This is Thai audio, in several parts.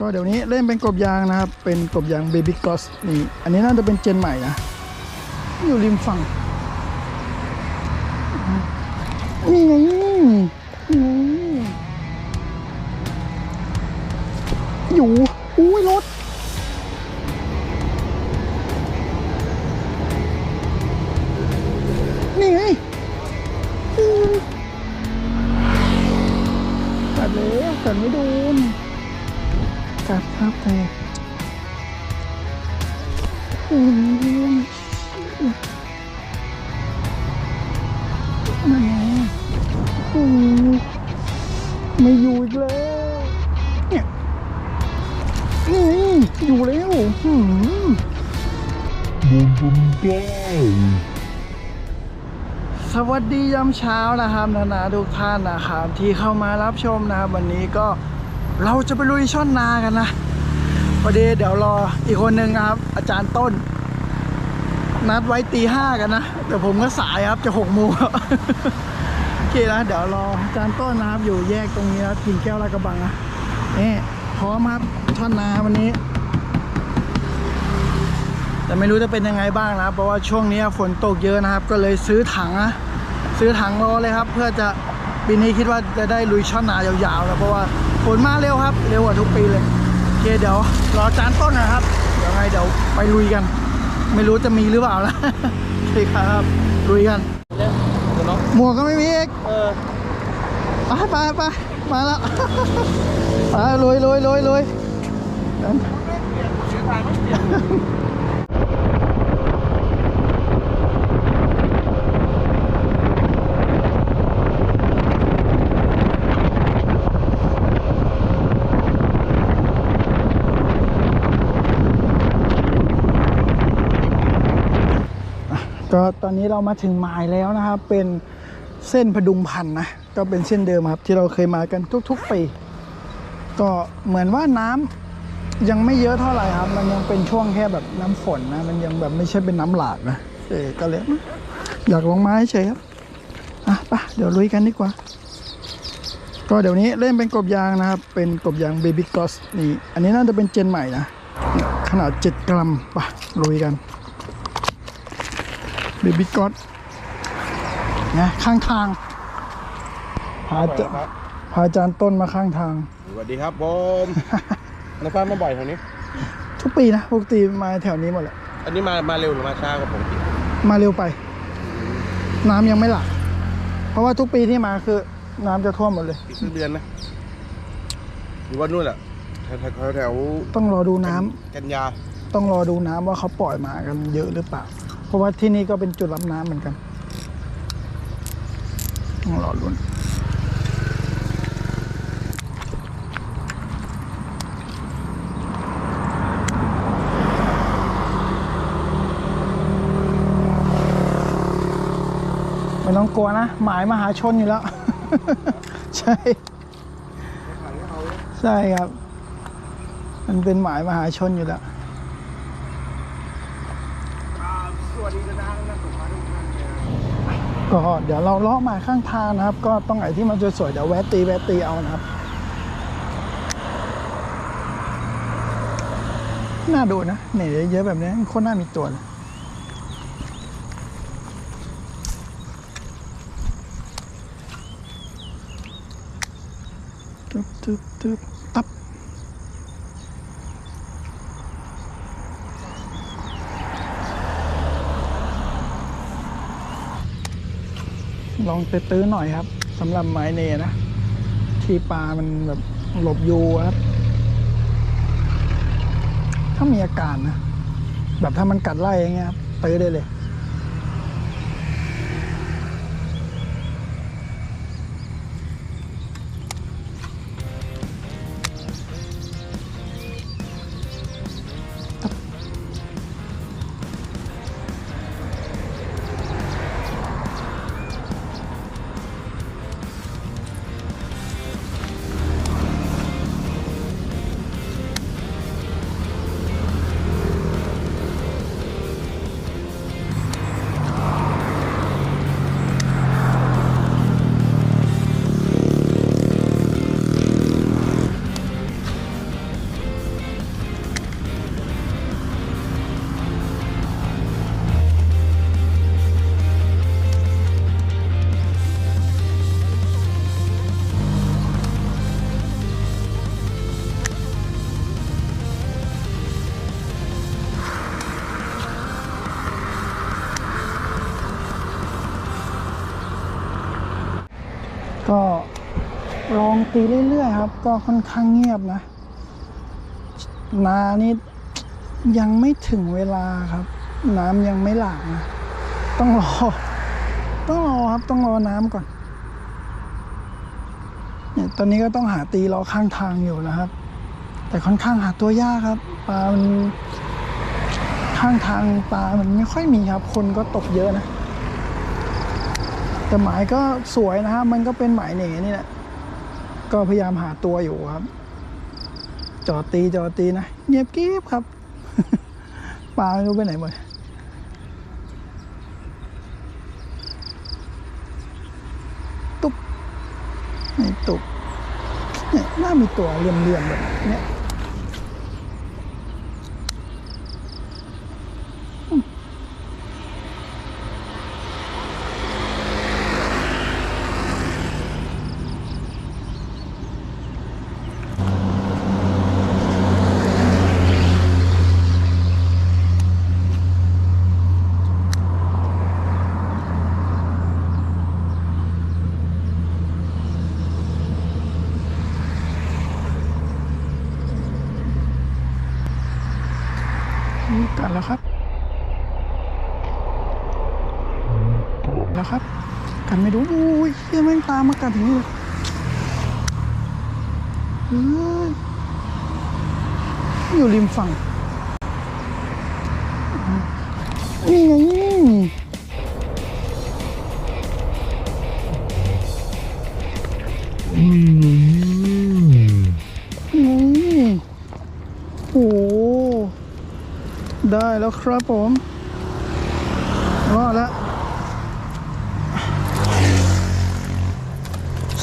ก็เดี๋ยวนี้เล่นเป็นกบยางนะครับ เป็นกบยางเบบี้กอสนี่อันนี้น่าจะเป็นเจนใหม่นะ อยู่ริมฝั่งนี่ไงมีอยู่ อุ้ยรถ ไงโอ้ไม่อยู่อีกแล้วเนี่ยนี่อยู่แล้วหืมสวัสดียามเช้านะครับนานาทุกท่านนะครับที่เข้ามารับชมนะครับวันนี้ก็เราจะไปลุยช่อนนากันนะ อดีเดี๋ยวรออีกคนนึงนะครับ อาจารย์ต้น นัดไว้ตีห้ากันนะแต่ผมก็สายครับจะหกโมงโอเคนะเดี๋ยวรออาจารย์ต้นนะครับ อยู่แยกตรงนี้นะกินแก้วลากระบังนะนี่พร้อมครับช่อนนาวันนี้ แต่ไม่รู้จะเป็นยังไงบ้างนะเพราะว่าช่วงนี้ฝนตกเยอะนะครับ ก็เลยซื้อถังนะซื้อถังรอเลยครับ เพื่อจะปีนี้คิดว่าจะได้ลุยช่อนนายาวๆแล้วเพราะว่าฝนมาเร็วครับ เร็วกว่าทุกปีเลย เคเดี๋ยวรอจานต้นนะครับ เดี๋ยวไงเดี๋ยวไปลุยกัน ไม่รู้จะมีหรือเปล่านะโอเคครับลุยกันเนี่ยเดี๋ยวน้องหมวกก็ไม่มีอีกเออไปไปไปมาแล้วไปลุยลุยลุยลุย ก็ต อนนี้เรามาถึงหมายแล้วนะครับ เป็นเส้นพดุงพันนะ ก็เป็นเส้นเดิมครับที่เราเคยมากันทุกๆปีก็เหมือนว่าน้ำยังไม่เยอะเท่าไหร่ครับ มันยังเป็นช่วงแค่แบบน้ำฝนนะ มันยังแบบไม่ใช่เป็นน้ำหลากนะเออก็เลยอยากลองมาเฉยครับอะปะเดี๋ยวลุยกันดีกว่า ก็เดี๋ยวนี้เล่นเป็นกบยางนะครับ เป็นกบยางเบบี้กอสนี่ อันนี้น่าจะเป็นเจนใหม่นะ ขนาด 7 กรัมปะลุยกัน เบบี้ก็อดนะข้างทางพาจะพาอาจารย์ต้นมาข้างทาง สวัสดีครับผมน้าฟ้ามาบ่อยแถวนี้ ทุกปีนะปกติมาแถวนี้หมดแหละอันนี้มามาเร็วหรือมาช้ากว่าปกติมาเร็วไป น้ำยังไม่หลากเพราะว่าทุกปีที่มาคือ น้ำจะท่วมหมดเลยอีกสักเดือนนะหรือว่านู่นแหละแถวแถวแถวต้องรอดูน้ำกันยา ต้องรอดูน้ำว่าเขาปล่อยมากันเยอะหรือเปล่า เพราะว่าที่นี่ก็เป็นจุดรับน้ำเหมือนกันต้องรอลุ้นไม่ต้องกลัวนะ หมายมหาชนอยู่แล้ว ใช่ ใช่ครับ มันเป็นหมายมหาชนอยู่แล้ว สวัสดีนะนักสุภาพทุกท่าน ก็เดี๋ยวเราเลาะมาข้างทางนะครับ ก็ต้องไหนที่มันสวยๆเดี๋ยวแวะตีแวะตีเอานะครับ น่าดูนะเนี่ยเยอะๆแบบนี้โคตรน่ามีตัวเลยตึ๊บตึ๊บตึ๊บตับ ลองเตื้อหน่อยครับสำหรับไม้เนนะ ที่ปลามันแบบหลบยูครับ ถ้ามีอาการนะ แบบถ้ามันกัดไล่อย่างเงี้ยครับตื้อได้เลย ก็ลองตีเรื่อยๆครับ ก็ค่อนข้างเงียบนะนานี่ยังไม่ถึงเวลาครับ น้ำยังไม่หลากนะต้องรอ ต้องรอครับต้องรอน้ำก่อนเนี่ยตอนนี้ก็ต้องหาตีรอข้างทางอยู่นะครับ แต่ค่อนข้างหาตัวยากครับปลามันข้างทางปลามันไม่ค่อยมีครับ คนก็ตกเยอะนะ แต่หมายก็สวยนะครับ มันก็เป็นหมายเหน่นี่แหละก็พยายามหาตัวอยู่ครับ จอตีจอตีนะ เงียบกริบครับปลาไม่รู้ไปไหนหมดตุ๊บนี่ตุ๊บเนี่ยน่ามีตัวเหลี่ยมๆแบบเนี้ย กันแล้วครับแล้วครับ กันไม่รู้อุ้ยเฮียแม่งตามมากันถึงนี่เลยเฮ้ยอยู่ริมฝั่งนี่ไง ครับผมรอดแล้ว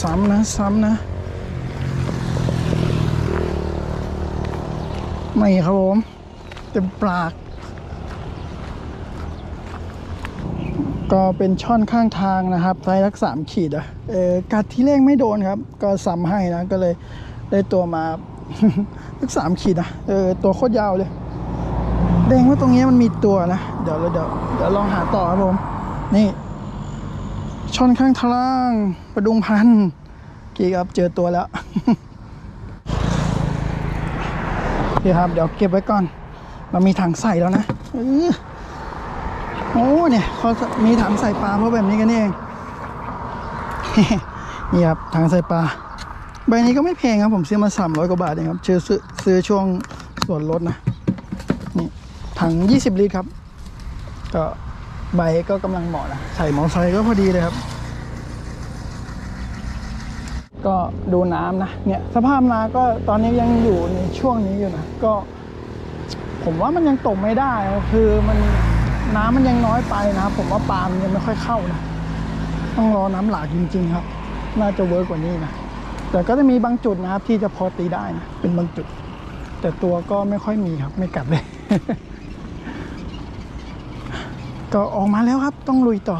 ซ้ำนะ ซ้ำนะ ไม่ครับผม เต็มปาก ก็เป็นช่อนข้างทางนะครับไซส์รักสามขีดอะเออกัดที่แรกไม่โดนครับ ก็ซ้ำให้นะ ก็เลยได้ตัวมารักสามขีดนะเออตัวโคตรยาวเลย ดงว่าตรงนี้มันมีตัวนะ เดี๋ยวเราเดี๋ยวเดี๋ยวลองหาต่อครับผม นี่ชอนข้างทางล่างประดุงพันกี่ครับเจอตัวแล้วโอเคครับ เดี๋ยวเก็บไว้ก่อนเรามีถังใส่แล้วนะโอ้เนี่ยเขามีถังใส่ปลาเพราะแบบนี้กันนี่เองนี่ครับถังใส่ปลาใบนี้ก็ไม่แพงครับผมซื้อมา300กว่าบาทเองครับซื้อซื้อซื้อช่วงส่วนลดนะ ถัง 20 ลิตรครับ ก็ใบก็กำลังเหมาะนะใส่มอไซค์ก็พอดีเลยครับ ก็ดูน้ำนะเนี่ยสภาพนาก็ตอนนี้ยังอยู่ในช่วงนี้อยู่นะก็ ผมว่ามันยังตกไม่ได้คือมันน้ำมันยังน้อยไปนะครับ ผมว่าปลามันยังไม่ค่อยเข้านะต้องรอน้ำหลากจริง ๆ ครับ น่าจะเวิร์กกว่านี้นะแต่ก็จะมีบางจุดนะครับที่จะพอตีได้นะเป็นบางจุด แต่ตัวก็ไม่ค่อยมีครับไม่กัดเลย ก็ออกมาแล้วครับต้องลุยต่อ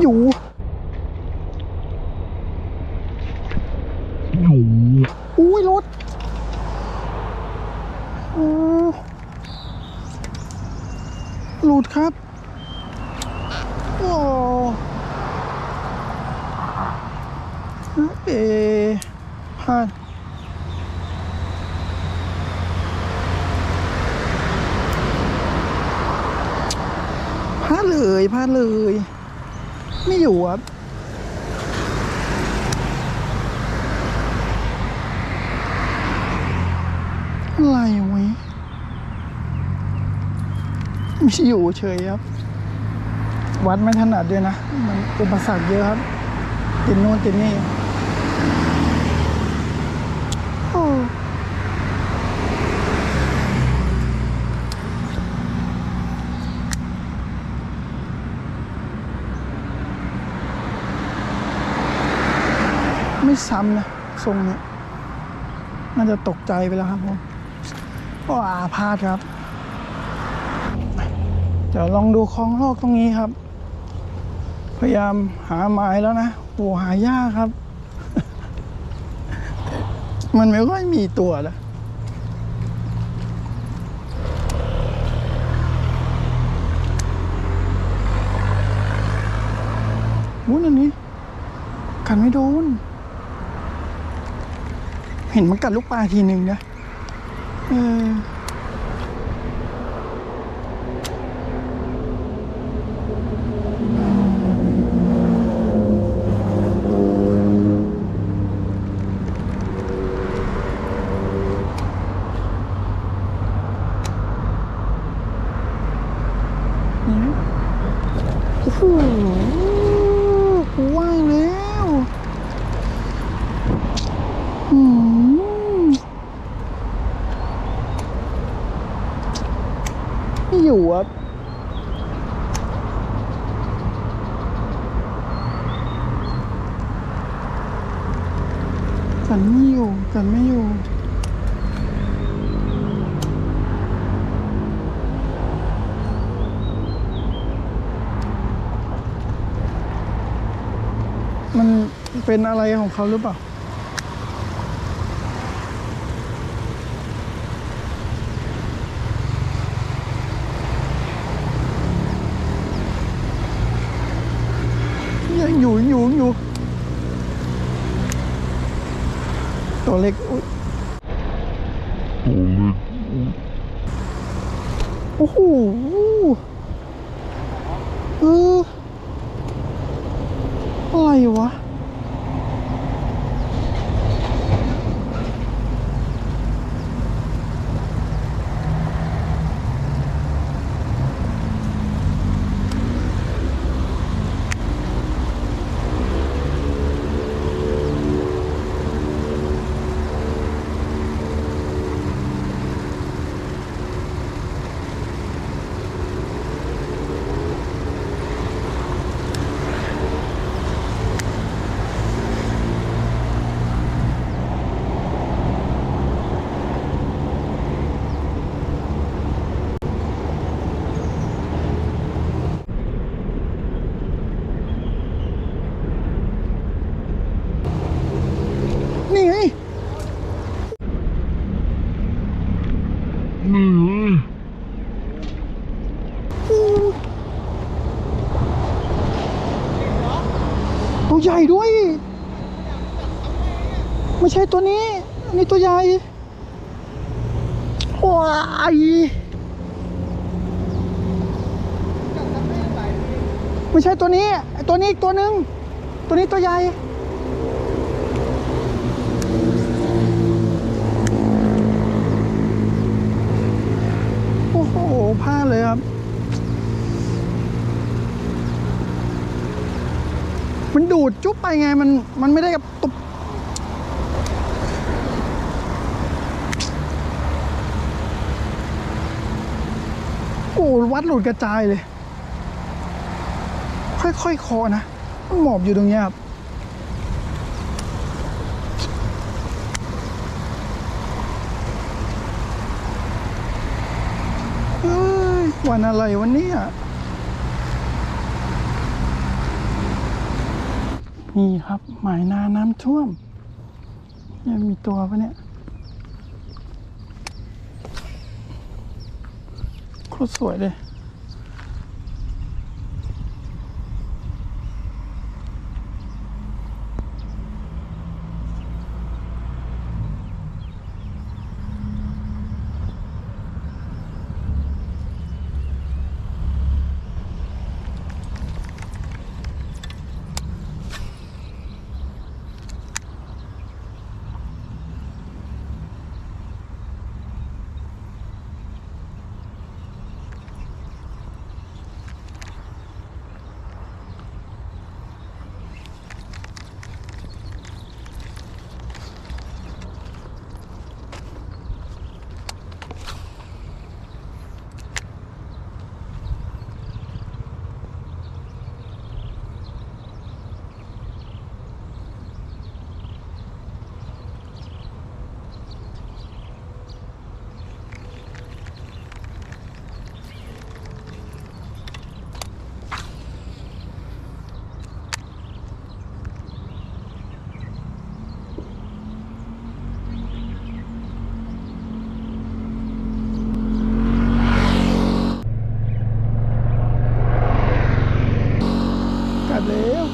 อยู่รถโอ้หลุดครับ โอ้เอพลาดพ ลาดเลยพลาดเลย ไม่อยู่ครับอะไรวะไม่อยู่เฉยครับ วัดไม่ถนัดด้วยนะ มันอุปสรรคเยอะครับ ติดโน่นติดนี่โอ้ ไม่ซ้ำนะทรงเนี้ยน่าจะตกใจไปแล้วครับผมก็อาพาธครับ เดี๋ยวลองดูคลองโลกตรงนี้ครับ พยายามหาไม้แล้วนะโอ้หายากครับ มันไม่ค่อยมีตัวแล้ววุ้นอันนี้ กันไม่โดน เห็นมันกัดลูกปลาทีหนึ่งนะเออ โอ้โหว่างแล้วอืมไม่อยู่อะกัน ไม่อยู่กันไม่อยู่มันเป็นอะไรของเขาหรือเปล่า ยังอยู่ยังอยู่ยังอยู่ ตัวเล็กอุ๊ยโอ้โหเออ อะไรวะ นี่ไงตัวใหญ่ด้วย ไม่ใช่ตัวนี้ อันนี้ตัวใหญ่ว้ายไม่ใช่ตัวนี้ไอ้ตัวนี้อีกตัวหนึ่งตัวนี้ตัวใหญ่ โอ้โห พลาดเลยครับ มันดูดจุ๊บไปไงมันมันไม่ได้กับตุบโอ้วัดหลุดกระจายเลย ค่อยๆคอนะ หมอบอยู่ตรงนี้ครับ เฮ้ย วันอะไรวันนี้อะนี่ครับ หมายนาน้ำท่วมเนี่ยมีตัวปะเนี่ยโคตรสวยเลย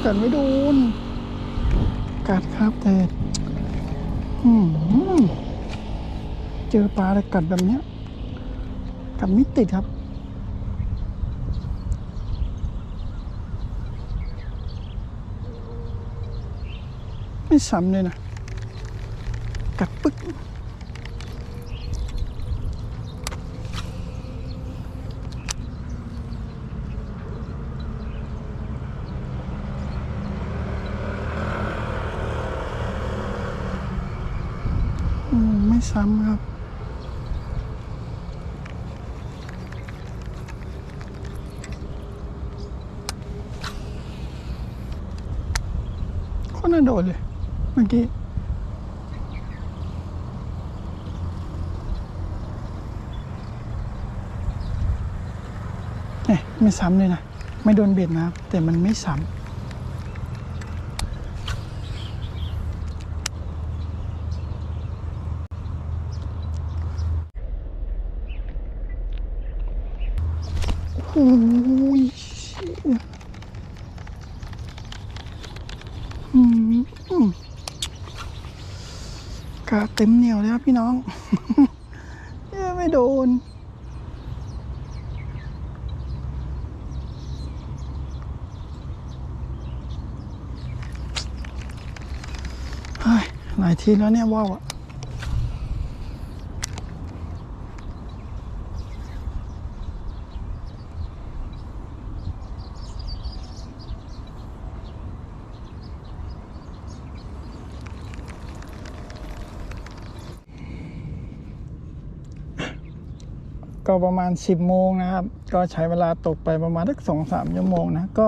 แล้วกัดไม่โดน กัดครับแต่เจอปลาแล้วกัดแบบเนี้ย กัดไม่ติดครับ ไม่ซ้ำเลยนะ กัดปึ๊ก ซ้ำครับ คนน่าโดดเลย เมื่อกี้ไม่ซ้ำเลยนะ ไม่โดนเบ็ดนะแต่มันไม่ซ้ำ โอ้ยอืมอืมกาเต็มเหนียวเลยครับ พี่น้องเไม่โดน หลายทีแล้วเนี่ยว่าวอะ ประมาณ 10 โมงนะครับ ก็ใช้เวลาตกไปประมาณสักสองสามชั่วโมงนะ ก็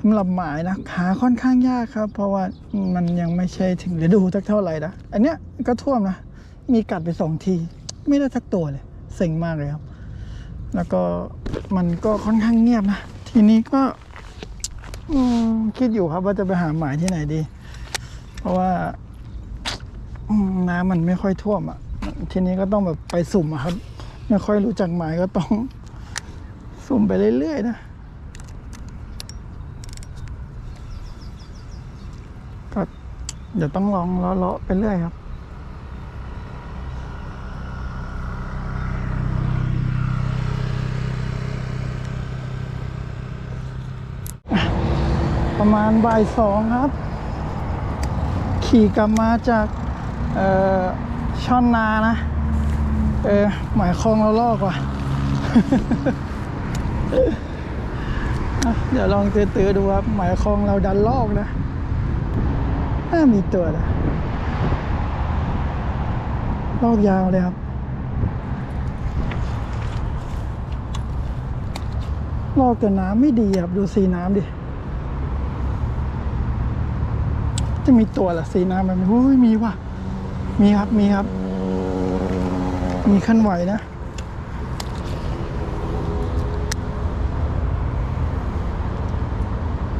สำหรับหมายนะหาค่อนข้างยากครับ เพราะว่ามันยังไม่ใช่ถึงฤดูสักเท่าไหร่นะ อันเนี้ยก็ท่วมนะ มีกัดไปสองที ไม่ได้สักตัวเลยเซ็งมากเลยครับ แล้วก็มันก็ค่อนข้างเงียบนะ ทีนี้ก็อคิดอยู่ครับว่าจะไปหาหมายที่ไหนดี เพราะว่าน้ำมันไม่ค่อยท่วมอะ ทีนี้ก็ต้องแบบไปสุ่มครับ ไม่ค่อยรู้จักหมายก็ต้องสุ่มไปเรื่อยๆนะ ก็เดี๋ยวต้องลองเลาะๆไปเรื่อยครับประมาณบ่ายสองครับ ขี่กลับมาจากช่อนนานะ เออหมายคลองเราลอกว่ะ เดี๋ยวลองเตือๆดูครับ หมายคลองเราดันลอกนะน่ามีตัวนะลอกยาวเลยครับลอกแต่น้ำไม่ดีครับ ดูสีน้ำดิ จะมีตัวเหรอสีน้ำแบบนี้มีว่ะ มีครับมีครับ มีขั้นไหวนะ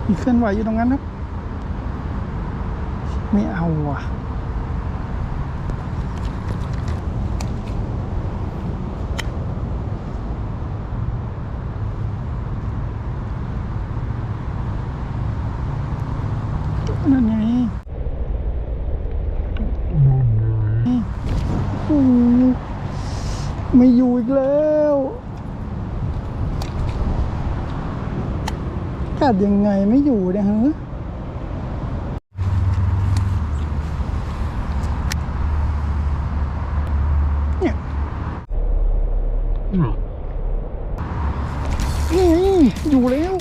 มีเคลื่อนไหวอยู่ตรงนั้นครับ ไม่เอาว่ะนั่นไง อยู่อีกแล้วกัดยังไงไม่อยู่เนี่ยฮะเนี่ยนี่ไงอยู่แล้ว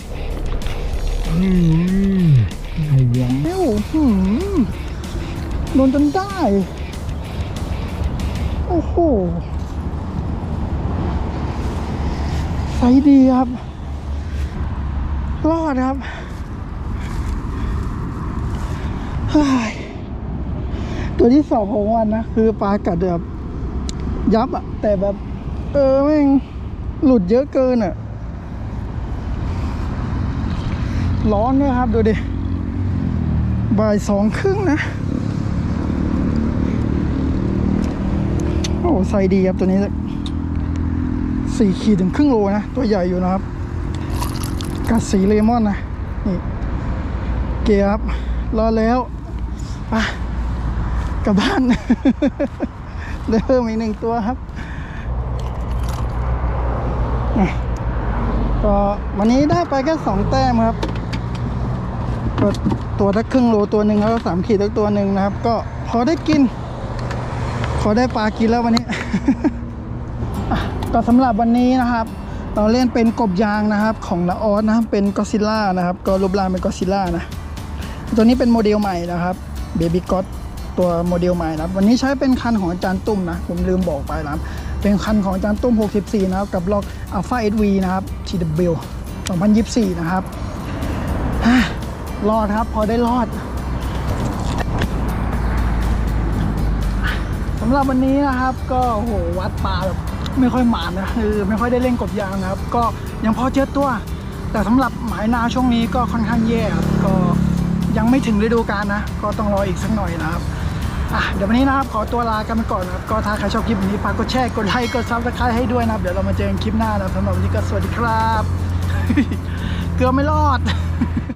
แล้วหืมโดนจนได้ โอ้โหไซส์ดีครับ รอดครับเฮ้ยตัวที่สองของวันนะ คือปลากัดแบบยับอะแต่แบบ เออแม่งหลุดเยอะเกินอะร้อนด้วยครับ ดูดิ บ่ายสองครึ่งนะ โอ้ไซส์ดีครับตัวนี้ สี่ขีดถึงครึ่งโลนะ ตัวใหญ่อยู่นะครับกัดสีเลมอนนะ นี่ เกียครับรอแล้วไปกลับบ้าน ได้เพิ่มอีกหนึ่งตัวครับอ่ก็วันนี้ได้ไปแค่สองแต้มครับก็ตัวละครึ่งโลตัวหนึ่งแล้วก็สามขีดตัวหนึ่งนะครับ ก็พอได้กิน พอได้ปลากินแล้ววันนี้ ก็สำหรับวันนี้นะครับ เราเล่นเป็นกบยางนะครับของละออสนะเป็นกอซิล่านะครับ ก็รูปร่างเป็นกอซิล่านะตัวนี้เป็นโมเดลใหม่นะครับเบบี้ก็ตัวโมเดลใหม่นะครับ วันนี้ใช้เป็นคันของอาจารย์ตุ้มนะ ผมลืมบอกไปนะครับ เป็นคันของอาจารย์ตุ้ม 64 นะครับ กับล็อก Alpha SV นะครับ TW 2024 นะครับรอดครับ พอได้รอดสำหรับวันนี้นะครับ ก็โหวัดปลาแบบ ไม่ค่อยหมานนะคือไม่ค่อยได้เล่นกบยางนะครับ ก็ยังพอเจอตัว แต่สำหรับหมายนาช่วงนี้ก็ค่อนข้างแย่ครับก็ยังไม่ถึงฤดูกาลนะ ก็ต้องรออีกสักหน่อยนะครับอะเดี๋ยววันนี้นะครับขอตัวลากันไปก่อนนะครับก็ถ้าใครชอบคลิปนี้ฝากกดแชร์กดไลค์กดซับสไครต์ให้ด้วยนะครับเดี๋ยวเรามาเจอกันคลิปหน้านะครับสำหรับวันนี้ก็สวัสดีครับ เกือบไม่รอด